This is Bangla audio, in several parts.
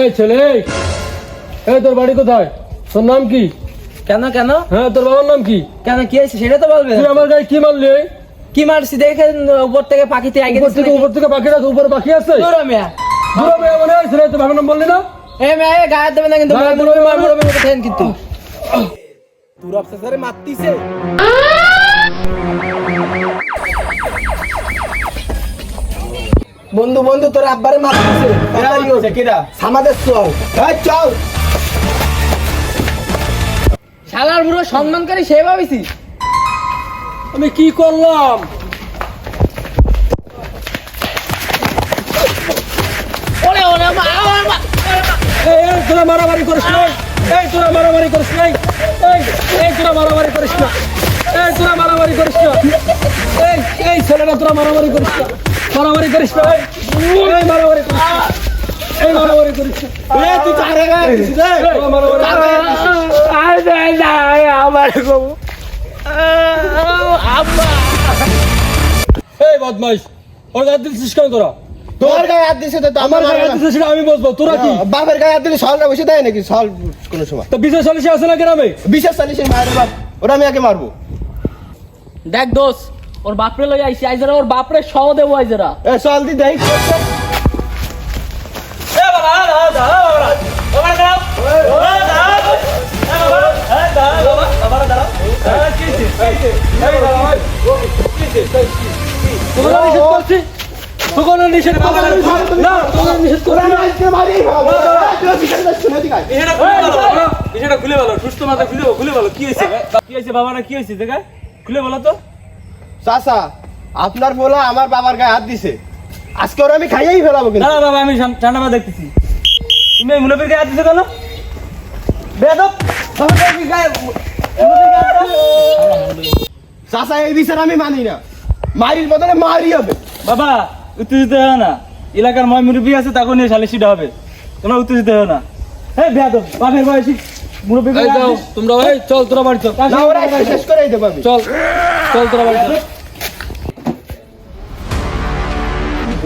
এই ছেলে এই তোর বাড়ি কোথায়? তোর নাম কি? কেন কেন? হ্যাঁ তোর বাবার নাম কি? কেন কি হয়েছে? সেটা তো বলবে। তুই আমার গায়ে কি মারলি? কি মারছি? দেখে উপর থেকে পাখিতে আগে উপর থেকে উপর থেকে পাখি আছে উপরে পাখি আছে? মিয়া দূরে মেয়ে মনে হয় ছেলে তোর বাবার নাম বললি না? এ মেয়ে গায়ে দেবে না কিন্তু মারবো মারবো। মারবো কিন্তু। তোর অফিসারে মারতিছে। বন্ধু বন্ধু তোর আব্বারে মারতিছে আমাদের চল। চল। শালার বুড়ো সম্মান করে সে ভাবিছি। আমি কি করলাম? ওরে ওরে মা ওরে মা এই এই তোরা মারামারি করিস না। এই তোরা মারামারি করিস না। এই এই তোরা মারামারি করিস না। এই তোরা মারামারি করিস না। এই এই ছেলেরা তোরা মারামারি করিস না। মারামারি করিস না। মারামারি বদমাইশ ওর গায়ে দিচ্ছিস কেন তোরা? তোর গায়ে হাত দিছে তো আমার গায়ে সেটা আমি বসবো। তোরা কি? বাপের গায়ে হাত দিলে সলটা বসে দেয় নাকি? সল কোনো সময়। তো বিশেষ সালিশে আছে না গ্রামে? বিশেষ সালিশের মায়ের বাপ ওরা আমি আগে মারবো। দেখ দোষ ওর বাপরে লই আইছি আইজরা ওর বাপরে সহ দেবো আইজরা। এ চল দি দেখ তোমরা নিষেধ করছি? তোকে নিষেধ করছি না তোকে নিষেধ করছি না বিষয়টা খুলে বলো সুস্থ মাথা খুলে বলো, খুলে বলো কি হয়েছে? কি হয়েছে বাবারা? কি হয়েছে? দেখা? খুলে বলো তো। চাচা আপনার বলা আমার বাবার গায়ে হাত দিছে। আজকে ওরা আমি খাইয়েই ফেলাবো কিন্তু। দাঁড়া বাবা আমি ঠান্ডা মাথা দেখতেছি। তুমি এই মুনাফির গায়ে হাত দিছো কেন? বেদব চাচা এই বিচার আমি মানি না। মারির বদলে মারি হবে। বাবা উত্তেজিত হয় না। এলাকার ময় মুরব্বী আছে তাকে নিয়ে সালিশিটা হবে। তোমরা উত্তেজিত হয় না। হ্যাঁ বেদব বাপের বয়সী মুরব্বী তোমরা ভাই চল তোরা বাড়ি চল। না ওরা একটু শেষ করেই দেবো আমি। চল চল তোরা বাড়ি চল।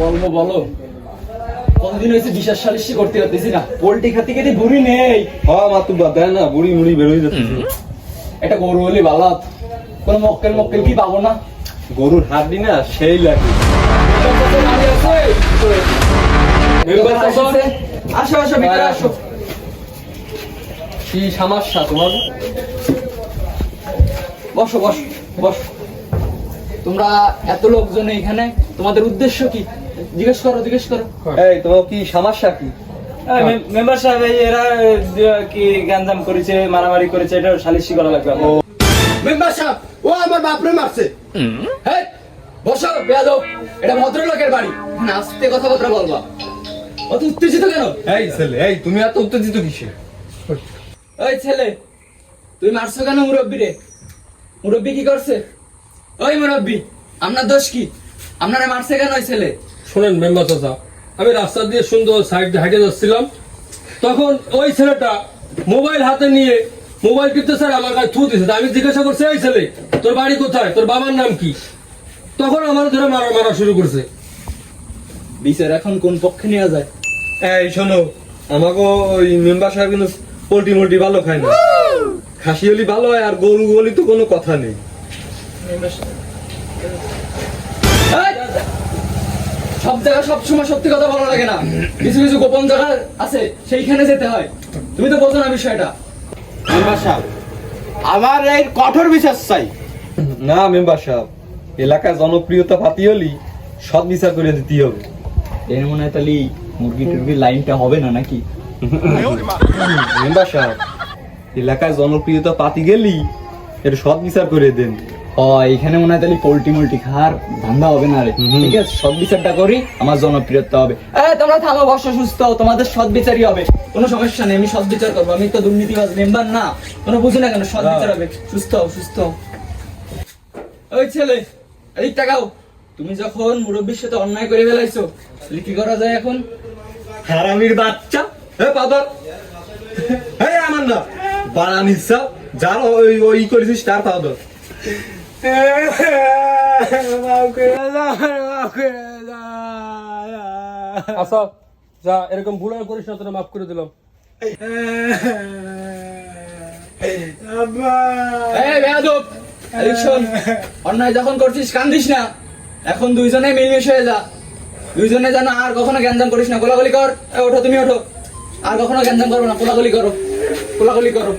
বলব বলো? কতদিন হয়েছে বিশ্বাস সালিশি করতে পারতেছি না। পোল্ট্রি খাতে খেতে বুড়ি নেই। হ্যাঁ মাতুব্বা দেয় না বুড়ি মুড়ি যাচ্ছে। এটা গরু হলে ভালো হতো। কোনো মক্কেল মক্কেল কি পাবো না? গরুর হাড্ডি না সেই লাগে। আসো আসো ভিতরে আসো। কি সমস্যা তোমার? বসো বসো বসো। তোমরা এত লোকজন এখানে তোমাদের উদ্দেশ্য কি? জিজ্ঞেস করো জিজ্ঞেস করো। এই তোমার কি সমস্যা কি? মেম্বার সাহেব এরা কি গ্যাঞ্জাম করেছে মারামারি করেছে এটা সালিশি করা লাগবে মেম্বার সাহেব ও আমার বাপরে মারছে। বসো বেয়াদব। এটা ভদ্রলোকের বাড়ি। আস্তে কথাবার্তা বলবা। অত উত্তেজিত কেন? এই ছেলে এই তুমি এত উত্তেজিত কিসে ওই ছেলে তুই মারছো কেন মুরব্বী রে? মুরব্বী কি করছে? ওই মুরব্বী আপনার দোষ কি? আপনারা মারছে কেন ওই ছেলে? শোনেন মেম্বার চাচা আমি রাস্তা দিয়ে সুন্দর সাইড দিয়ে হাঁটে যাচ্ছিলাম। তখন ওই ছেলেটা মোবাইল হাতে নিয়ে মোবাইল টিপতে স্যার আমার কাছে থু দিছে। আমি জিজ্ঞাসা করছি এই ছেলে তোর বাড়ি কোথায়? তোর বাবার নাম কি? তখন আমার ধরে মারা মারা শুরু করছে। বিচার এখন কোন পক্ষে নেওয়া যায়? এই শোনো আমাকে ওই মেম্বার সাহেব কিন্তু পোল্ট্রি মোল্ট্রি ভালো খায় না। খাসি হলি ভালো হয় আর গরু হলি তো কোনো কথা নেই! সব জায়গায় সব সময় সত্যি কথা বলা লাগে না। কিছু কিছু গোপন জায়গা আছে সেইখানে যেতে হয়। তুমি তো বলছো না বিষয়টা। মেম্বার সাহেব আমার এই কঠোর বিশ্বাস চাই। না মেম্বার সাহেব এলাকায় জনপ্রিয়তা পাতি হলি সৎ বিচার করে দিতে হবে। এর মনে হয় তাহলে মুরগি টুরগির লাইনটা হবে না নাকি? মেম্বার সাহেব এলাকায় জনপ্রিয়তা পাতি গেলি এর সৎ বিচার করে দেন। ও এখানে মনে হয় তাহলে পোল্ট্রি মোল্ট্রি খাওয়ার ধান্দা হবে না রে। ঠিক আছে? সৎ বিচারটা করি আমার জনপ্রিয়তা হবে। এ তোমরা থামো বর্ষ সুস্থ তোমাদের সৎ বিচারই হবে। কোনো সমস্যা নেই আমি সৎ বিচার করব। আমি তো দুর্নীতিবাজ মেম্বার না। কোনো বুঝি না কেন সৎ বিচার হবে। সুস্থ সুস্থ। ওই ছেলে এই টাকাও তুমি যখন মুরব্বীর সাথে অন্যায় করে ফেলাইছো তাহলে কি করা যায় এখন? হারামির বাচ্চা। হে পাদর হে আমার না বানানিসা যার ওই ওই করেছিস তার পাদর আসো যা, এরকম ভুল করিস না, তোরা মাফ করে দিলাম। অন্যায় যখন করছিস, কান্দিস না। এখন দুইজনে মিলমিশ হয়ে যা। দুইজনে যেন আর কখনো গ্যাঞ্জাম করিস না। কোলাগুলি কর। ওঠো, তুমি ওঠো। আর কখনো গ্যাঞ্জাম করব না। কোলাগুলি করো। কোলাগুলি করো।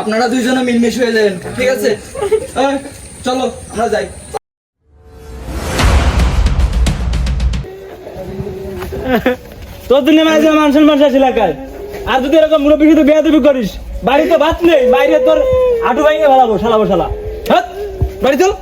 আপনারা দুইজনে মিলমিশ হয়ে যাবেন, ঠিক আছে? চলো, আমরা যাই। বাড়িতে ভাত নেই, বাইরে তোর আটু ভাইকে ভালো সালাবো হ্যাঁ বাড়ি চল।